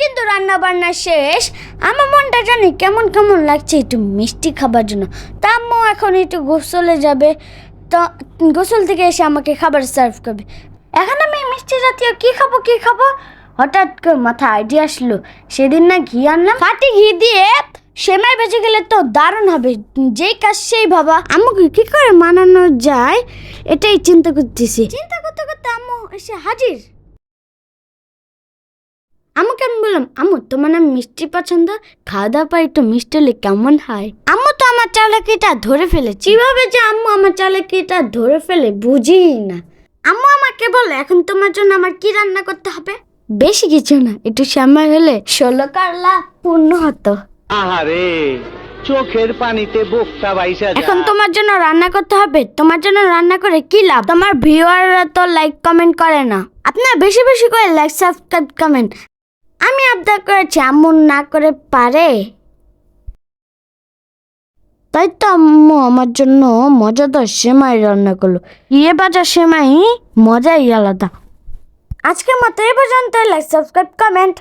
কিন্তু রান্না বান্না শেষ। আমার মনটা জানি কেমন কেমন লাগছে একটু মিষ্টি খাবার জন্য। তা আম্মু এখন একটু গোসলে যাবে। তো, গোসল থেকে এসে আমাকে খাবার সার্ভ করবে। এখন আমি মিষ্টি জাতীয় কি খাব কি খাব? হঠাৎ করে মাথা আইডিয়া আসলো। সেদিন না ঘি আনলাম। ফাটি ঘি দিয়ে সেমাই বেঁচে গেলে তো দারুণ হবে। যেই কাজ সেই বাবা আম্মুকে কি করে মানানো যায়, এটাই চিন্তা করতেছি। চিন্তা করতে করতে আম্মু এসে হাজির। বললাম আম্মু তোমার না মিষ্টি পছন্দ? খাওয়া দাওয়া পর একটু মিষ্টি হলে কেমন হয়? আম্মু তো আমার চালাকিটা ধরে ফেলেছে। কীভাবে যে আম্মু আমার চালাকিটা ধরে ফেলে বুঝি না। আম্মু আমাকে বলে এখন তোমার জন্য আমার কি রান্না করতে হবে? বেশি কিছু না একটু সময় হলে ষোলো কারলা পূর্ণ হতো। আহারে চোখের পানিতে বোকটা বাইসা এখন তোমার জন্য রান্না করতে হবে তোমার জন্য রান্না করে কি লাভ? তোমার ভিউয়াররা তো লাইক কমেন্ট করে না। আপনার বেশি বেশি করে লাইক সাবস্ক্রাইব কমেন্ট আমি আবদার করেছি আম্মু না করে পারে। তাই তো আম্মু আমার জন্য মজাদার সেমাই রান্না করল। ইয়ে বাজার সেমাই মজাই আলাদা। আজকের মতো এই পর্যন্ত লাইক সাবস্ক্রাইব কমেন্ট